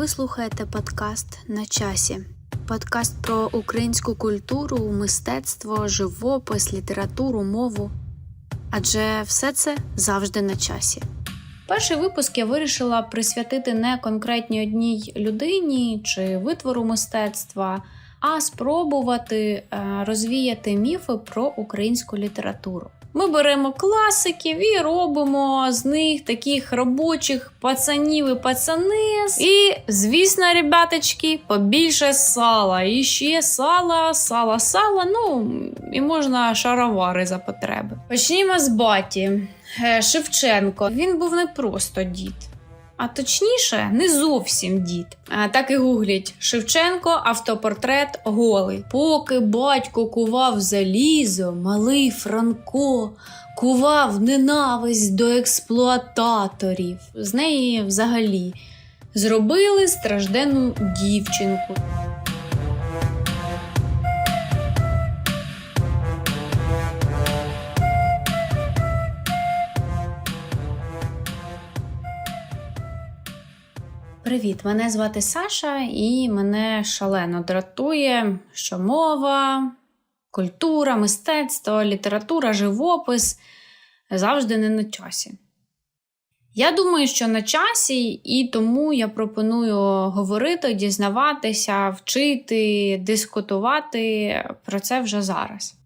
Ви слухаєте подкаст на часі. Подкаст про українську культуру, мистецтво, живопис, літературу, мову. Адже все це завжди на часі. Перший випуск я вирішила присвятити не конкретній одній людині чи витвору мистецтва, а спробувати е, розвіяти міфи про українську літературу. Ми беремо класиків і робимо з них таких робочих пацанів і пацанес. І, звісно, ребяточки, побільше сала. І ще сала, сала, сала. Ну і можна шаровари за потреби. Почнімо з баті. Е, Шевченко. Він був не просто дід. А точніше, не зовсім дід. А, так і гуглять Шевченко, автопортрет голий. Поки батько кував залізо, малий Франко кував ненависть до експлуататорів. З неї взагалі зробили стражденну дівчинку. Привіт, мене звати Саша, і мене шалено дратує, що мова, культура, мистецтво, література, живопис завжди не на часі. Я думаю, що на часі, і тому я пропоную говорити, дізнаватися, вчити, дискутувати про це вже зараз.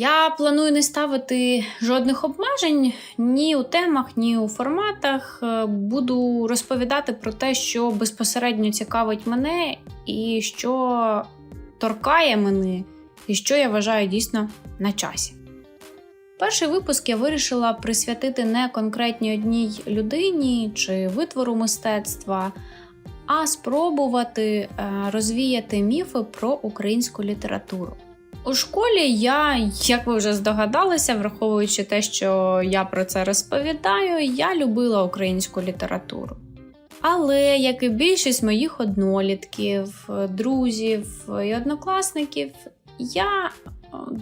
Я планую не ставити жодних обмежень ні у темах, ні у форматах. Е, Буду розповідати про те, що безпосередньо цікавить мене, і що торкає мене, і що я вважаю дійсно на часі. Перший випуск я вирішила присвятити не конкретній одній людині чи витвору мистецтва, а спробувати е, розвіяти міфи про українську літературу. У школі я, як ви вже здогадалися, враховуючи те, що я про це розповідаю, я любила українську літературу. Але, як і більшість моїх однолітків, друзів і однокласників, я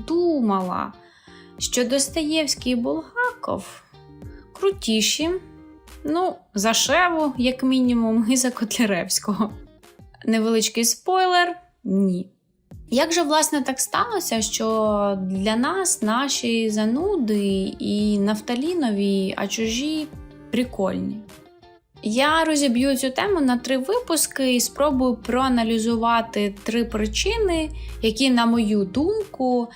думала, що Достоєвський і Булгаков крутіші, ну, за Шеву, як мінімум, і за Котляревського. Невеличкий спойлер ні. Як же, власне, так сталося, що для нас наші зануди і нафталінові, а чужі прикольні? Я розіб'ю цю тему на три випуски і спробую проаналізувати три причини, які, на мою думку,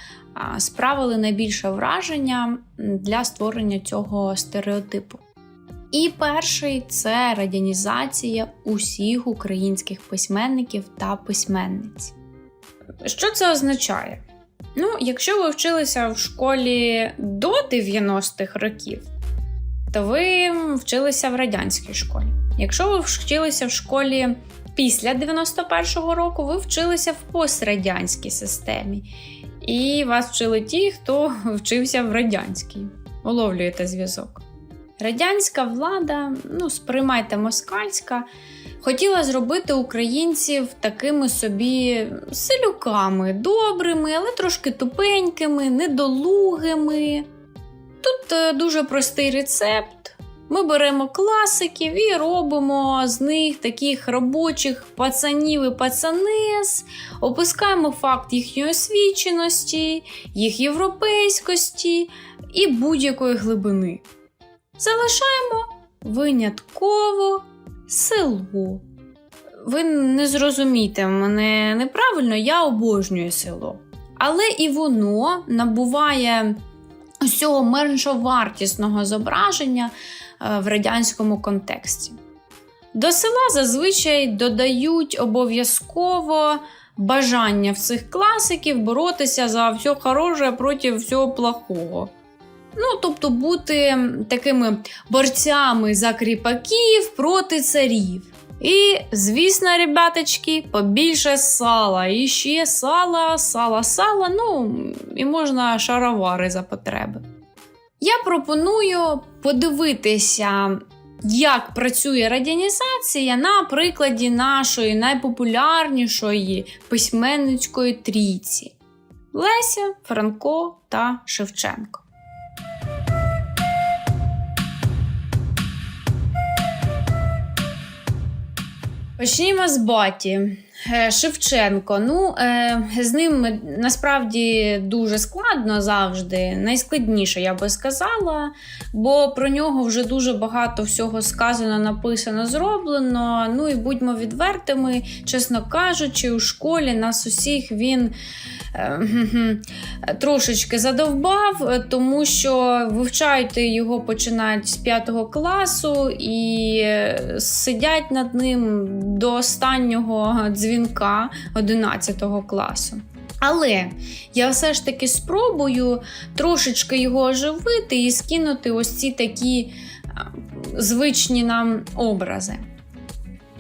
справили найбільше враження для створення цього стереотипу. І перший це радянізація усіх українських письменників та письменниць. Що це означає? Ну, якщо ви вчилися в школі до 90-х років, то ви вчилися в радянській школі. Якщо ви вчилися в школі після 91-го року, ви вчилися в пострадянській системі. І вас вчили ті, хто вчився в радянській. Уловлюєте зв'язок. Радянська влада, ну, сприймайте москальська, хотіла зробити українців такими собі селюками, добрими, але трошки тупенькими, недолугими. Тут е, дуже простий рецепт. Ми беремо класиків і робимо з них таких робочих пацанів і пацанес, опускаємо факт їхньої освіченості, їх європейськості і будь-якої глибини. Залишаємо винятково село. Ви не зрозумієте мене неправильно, я обожнюю село. Але і воно набуває ось цього меншовартісного зображення е, в радянському контексті. До села зазвичай додають обов'язково бажання всіх класиків боротися за все хороше проти всього плохого. Ну, тобто бути такими борцями за кріпаків проти царів. І, звісно, ребяточки, побільше сала. І ще сала, сала, сала, ну, і можна шаровари за потреби. Я пропоную подивитися, як працює радянізація на прикладі нашої найпопулярнішої письменницької трійці Леся, Франко та Шевченко. Почнімо з баті. Е, Шевченко. Ну, е, з ним насправді дуже складно завжди. Найскладніше, я би сказала, бо про нього вже дуже багато всього сказано, написано, зроблено. Ну і будьмо відвертими, чесно кажучи, у школі нас усіх він. е, Трошечки задовбав, тому що вивчають його починають з 5 класу і сидять над ним до останнього дзвінка 11 класу. Але я все ж таки спробую трошечки його оживити і скинути ось ці такі звичні нам образи.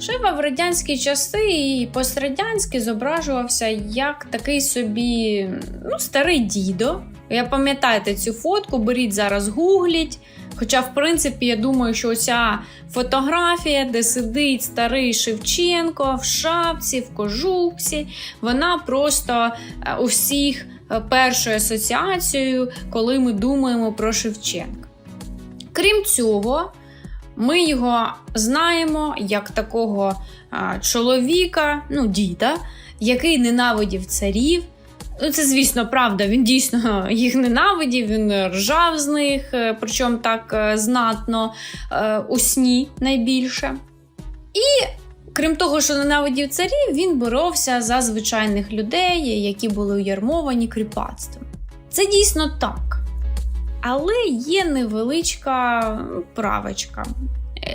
Шива в радянські часи і пострадянські зображувався як такий собі ну, старий дідо. Я пам'ятаєте цю фотку, беріть зараз гугліть. Хоча, в принципі, я думаю, що ця фотографія, де сидить старий Шевченко в шапці, в кожухці, вона просто е, у всіх е, першою асоціацією, коли ми думаємо про Шевченка. Крім цього, ми його знаємо як такого чоловіка, ну, діда, який ненавидів царів. Ну, це, звісно, правда, він дійсно їх ненавидів, він ржав з них, е, причому так е, знатно е, у сні найбільше. І крім того, що ненавидів царів, він боровся за звичайних людей, які були уярмовані кріпацтвом. Це дійсно так. Але є невеличка правочка.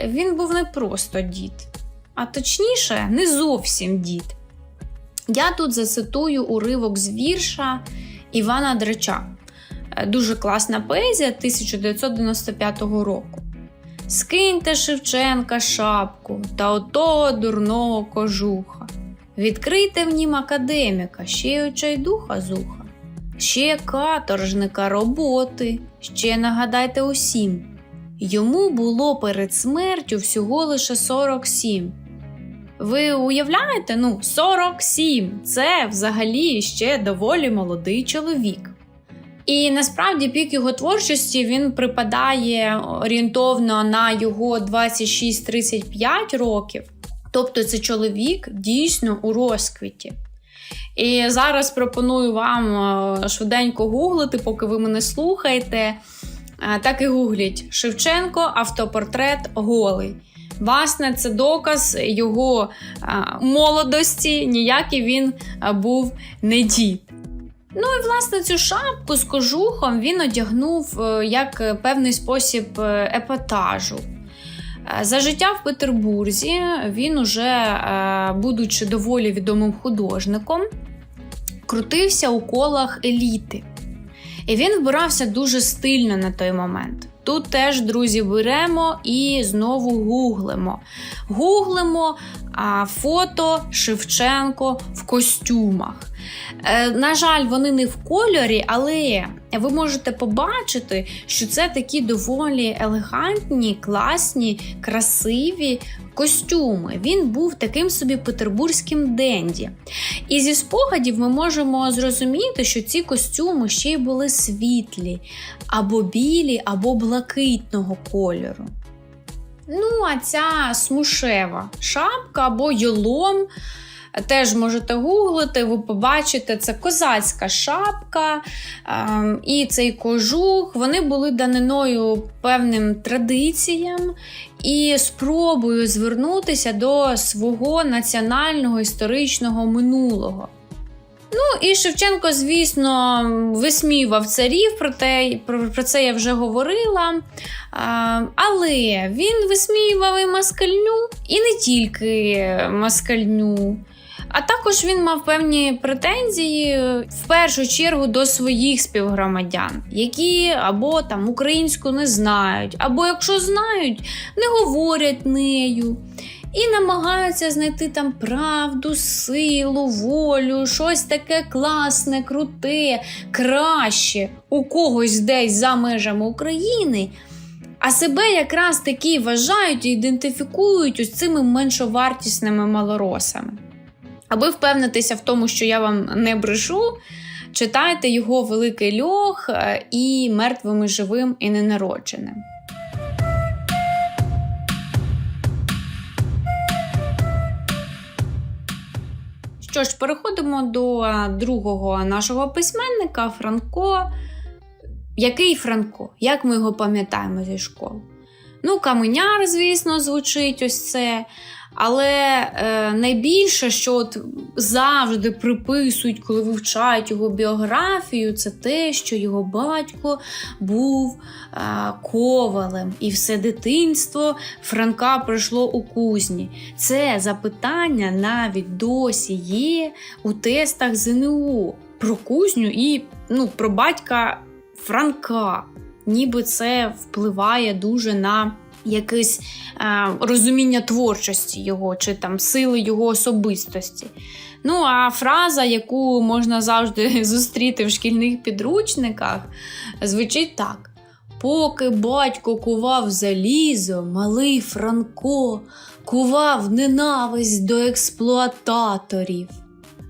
Він був не просто дід, а точніше, не зовсім дід. Я тут зацитую уривок з вірша Івана Драча. Е, Дуже класна поезія 1995 року. Скиньте Шевченка шапку та отого дурного кожуха. Відкрийте в нім академіка, ще й очайдуха зуха, ще каторжника роботи, ще нагадайте усім. Йому було перед смертю всього лише 47. Ви уявляєте? Ну, 47 це взагалі ще доволі молодий чоловік. І насправді пік його творчості він припадає орієнтовно на його 26-35 років. Тобто це чоловік дійсно у розквіті. І зараз пропоную вам е, швиденько гуглити, поки ви мене слухаєте. Е, Так і гугліть Шевченко, автопортрет голий. Власне, це доказ його молодості, ніякий він був не дід. Ну і власне цю шапку з кожухом він одягнув е, як е, певний спосіб е, епатажу. За життя в Петербурзі він уже, будучи доволі відомим художником, крутився у колах еліти. І він вбирався дуже стильно на той момент. Тут теж, друзі, беремо і знову гуглимо. Гуглимо а, фото Шевченко в костюмах. Е, на жаль, вони не в кольорі, але ви можете побачити, що це такі доволі елегантні, класні, красиві костюми. Він був таким собі петербурзьким денді. І зі спогадів ми можемо зрозуміти, що ці костюми ще й були світлі, або білі, або блакитного кольору. Ну, а ця смушева шапка або йолом. Теж можете гуглити, ви побачите, це козацька шапка ем, і цей кожух. Вони були даниною певним традиціям і спробою звернутися до свого національного історичного минулого. Ну і Шевченко, звісно, висміював царів, про, те, про, це я вже говорила. А, але він висміював і москальню, і не тільки москальню. А також він мав певні претензії в першу чергу до своїх співгромадян, які або там українську не знають, або якщо знають, не говорять нею. І намагаються знайти там правду, силу, волю, щось таке класне, круте, краще у когось десь за межами України. А себе якраз таки вважають і ідентифікують ось цими меншовартісними малоросами. Аби впевнитися в тому, що я вам не брешу, читайте його великий льох е, і мертвим і живим і ненародженим. що ж, переходимо до другого нашого письменника Франко. Який Франко? Як ми його пам'ятаємо зі школи? Ну, каменяр, звісно, звучить ось це. Але е, найбільше, що от завжди приписують, коли вивчають його біографію, це те, що його батько був е, ковалем, і все дитинство Франка пройшло у кузні. Це запитання навіть досі є у тестах ЗНО про кузню і ну, про батька Франка. Ніби це впливає дуже на якесь е, розуміння творчості його, чи там сили його особистості. Ну, а фраза, яку можна завжди зустріти в шкільних підручниках, звучить так: Поки батько кував залізо, малий Франко кував ненависть до експлуататорів.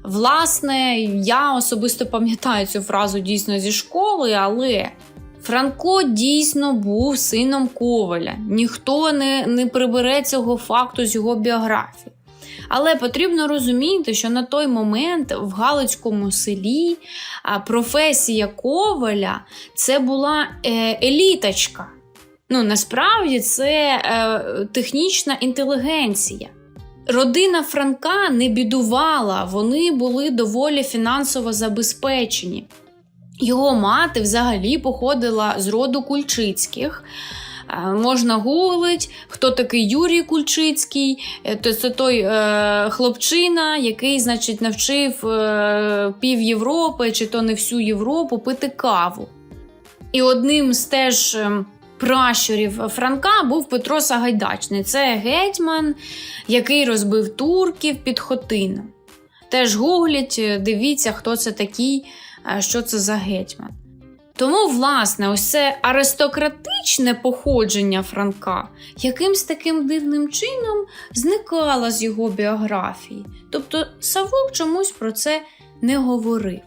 Власне, я особисто пам'ятаю цю фразу дійсно зі школи, але Франко дійсно був сином Коваля. Ніхто не, не прибере цього факту з його біографії. Але потрібно розуміти, що на той момент в Галицькому селі професія Коваля це була е, еліточка. Ну, насправді це е, технічна інтелігенція. Родина Франка не бідувала, вони були доволі фінансово забезпечені. Його мати взагалі походила з роду Кульчицьких. Е, можна гуглить, хто такий Юрій Кульчицький, то це той е, хлопчина, який, значить, навчив е, пів Європи, чи то не всю Європу пити каву. І одним з теж ем, пращурів Франка був Петро Сагайдачний. Це гетьман, який розбив турків під Хотином. Теж гуглять, дивіться, хто це такий що це за гетьман. Тому, власне, ось це аристократичне походження Франка якимсь таким дивним чином зникало з його біографії. Тобто Савок чомусь про це не говорив.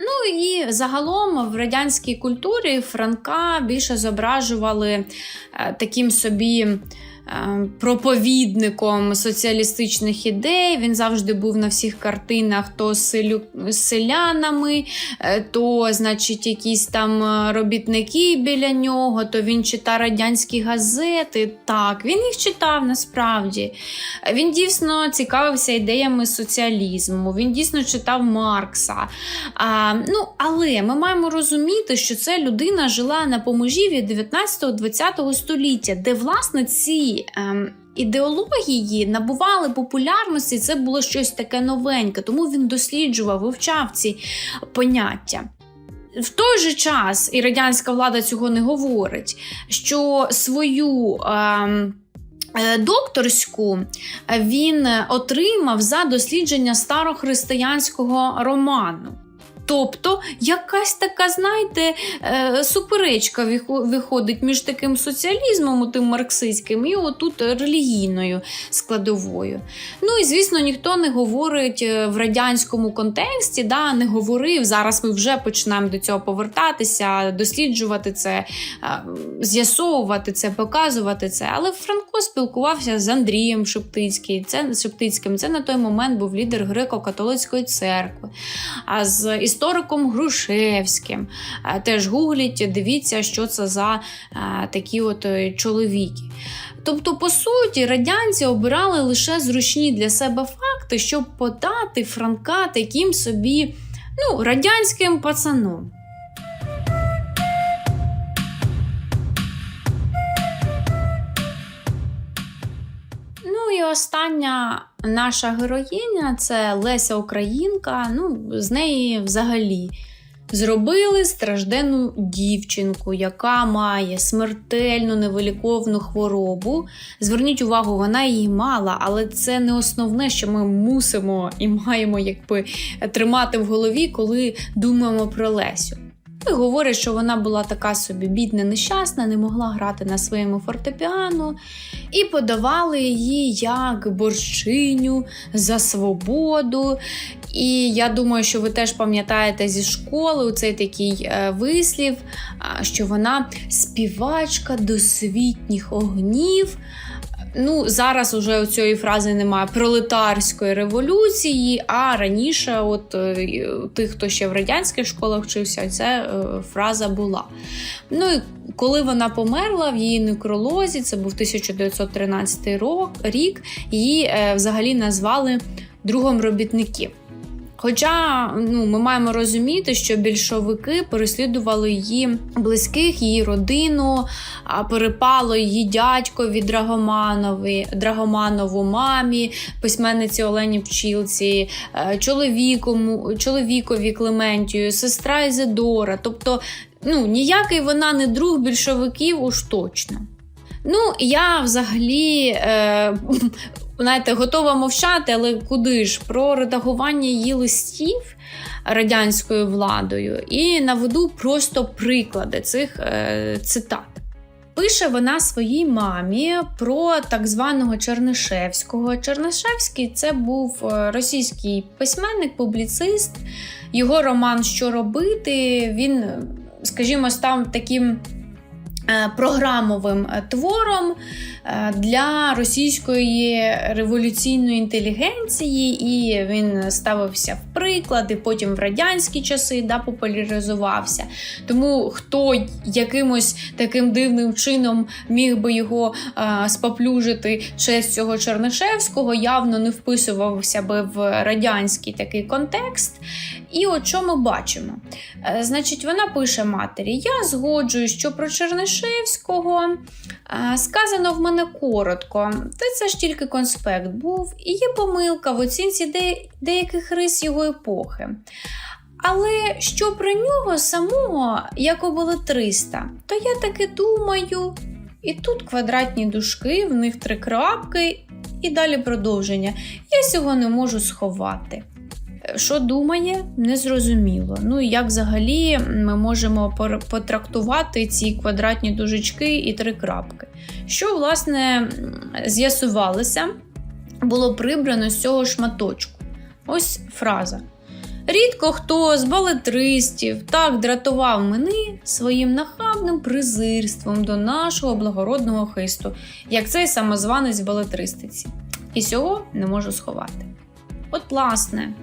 Ну і загалом в радянській культурі Франка більше зображували е, таким собі проповідником соціалістичних ідей. Він завжди був на всіх картинах то з селянами, е, то, значить, якісь там е, робітники біля нього, то він читав радянські газети. Так, він їх читав насправді. Він дійсно цікавився ідеями соціалізму, він дійсно читав Маркса. А, ну, Але ми маємо розуміти, що це людина жила на поможів'ї 19-20 століття, де, власне, ці ем, ідеології набували популярності, це було щось таке новеньке, тому він досліджував, вивчав ці поняття. В той же час, і радянська влада цього не говорить, що свою. Ем, е, Докторську він отримав за дослідження старохристиянського роману. Тобто якась така, знаєте, е, суперечка виходить між таким соціалізмом, тим марксистським, і отут релігійною складовою. Ну і звісно, ніхто не говорить е, в радянському контексті, да, не говорив. Зараз ми вже починаємо до цього повертатися, досліджувати це, е, з'ясовувати це, показувати це. Але Франко спілкувався з Андрієм Шептицьким. Це Шептицьким. Це на той момент був лідер греко-католицької церкви. А з істориком Грушевським. Е, теж гугліть, дивіться, що це за е, такі от е, чоловіки. Тобто, по суті, радянці обирали лише зручні для себе факти, щоб подати Франка таким собі ну, радянським пацаном. Ну і остання наша героїня це Леся Українка. Ну, з неї взагалі зробили стражденну дівчинку, яка має смертельну невиліковну хворобу. Зверніть увагу, вона її мала, але це не основне, що ми мусимо і маємо якби тримати в голові, коли думаємо про Лесю. І говорять, що вона була така собі бідна, нещасна, не могла грати на своєму фортепіано, і подавали її як борщиню за свободу. І я думаю, що ви теж пам'ятаєте зі школи цей такий е, вислів, що вона співачка досвітніх огнів. Ну, зараз уже цієї фрази немає пролетарської революції, а раніше, от е, тих, хто ще в радянських школах вчився, ця е, фраза була. Ну і коли вона померла в її некролозі, це був 1913 рок- рік, її е, взагалі назвали другом робітників. Хоча ну, ми маємо розуміти, що більшовики переслідували її близьких, її родину, а перепало її дядькові Драгоманові, Драгоманову мамі, письменниці Олені Пчілці, е, чоловікому, чоловікові Клементію, сестра Ізидора. Тобто, ну, ніякий вона не друг більшовиків уж точно. Ну, я взагалі. Е, знаєте, готова мовчати, але куди ж про редагування її листів радянською владою і наведу просто приклади цих е, цитат. Пише вона своїй мамі про так званого Чернишевського. Чернишевський це був е, російський письменник, публіцист. Його роман Що робити? Він, скажімо, став таким програмовим е, твором е, для російської революційної інтелігенції, і він ставився в приклади, потім в радянські часи да, популяризувався. Тому хто якимось таким дивним чином міг би його е, споплюжити честь цього Чернишевського, явно не вписувався би в радянський такий контекст. І от що ми бачимо? Е, Значить, вона пише матері: Я згоджуюсь, що про Чернишевського е, сказано в мене коротко, та це ж тільки конспект був, і є помилка в оцінці де- деяких рис його епохи. Але що про нього самого, як було 300, то я таки думаю. І тут квадратні дужки, в них три крапки, і далі продовження. Я цього не можу сховати. Що думає, незрозуміло. Ну і як взагалі ми можемо потрактувати ці квадратні дужечки і три крапки. Що, власне, з'ясувалося, було прибрано з цього шматочку. Ось фраза. Рідко хто з балетристів так дратував мене своїм нахабним презирством до нашого благородного хисту, як цей самозванець в балетристиці. І цього не можу сховати. От, власне,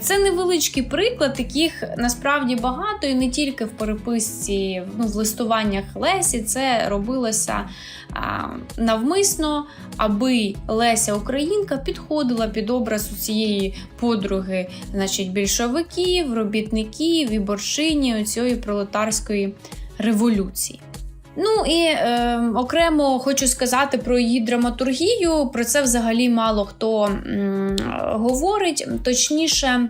це невеличкий приклад, яких насправді багато, і не тільки в переписці, ну, в листуваннях Лесі, це робилося а, навмисно, аби Леся Українка підходила під образ у цієї подруги, значить, більшовиків, робітників і борщині цієї пролетарської революції. Ну і е, окремо хочу сказати про її драматургію. Про це взагалі мало хто м, говорить. Точніше,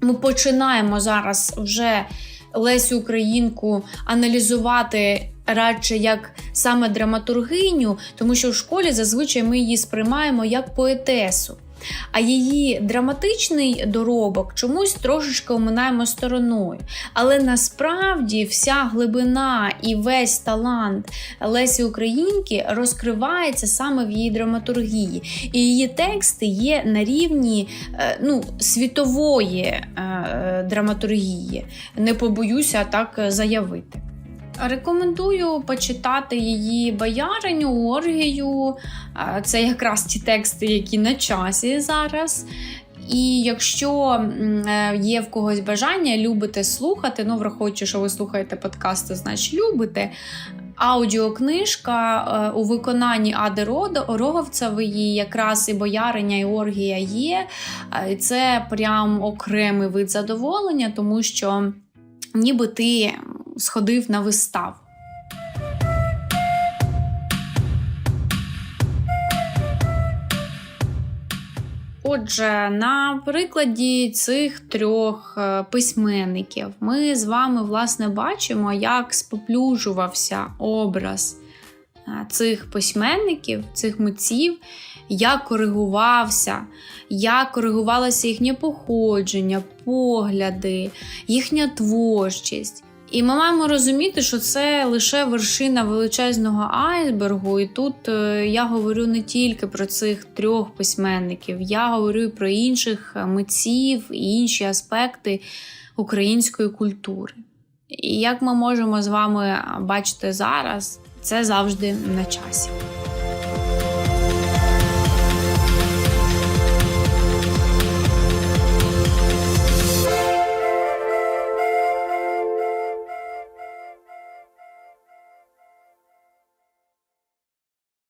ми починаємо зараз вже Лесю Українку аналізувати радше як саме драматургиню, тому що в школі зазвичай ми її сприймаємо як поетесу. А її драматичний доробок чомусь трошечки оминаємо стороною. Але насправді вся глибина і весь талант Лесі Українки розкривається саме в її драматургії. І її тексти є на рівні е, ну, світової е, драматургії. Не побоюся так заявити. Рекомендую почитати її бояриню, оргію. Це якраз ті тексти, які на часі зараз. І якщо е, є в когось бажання, любите слухати, ну, враховуючи, що ви слухаєте подкасти, значить любите. Аудіокнижка е, у виконанні Ади Роговцевої, якраз і бояриня, і оргія є. Це прям окремий вид задоволення, тому що ніби ти сходив на виставу. Отже, на прикладі цих трьох е, письменників ми з вами власне бачимо, як споплюжувався образ е, цих письменників, цих митців, як коригувався, як коригувалося їхнє походження, погляди, їхня творчість. І ми маємо розуміти, що це лише вершина величезного айсбергу. І тут е, я говорю не тільки про цих трьох письменників, я говорю і про інших митців і інші аспекти української культури. І як ми можемо з вами бачити зараз, це завжди на часі.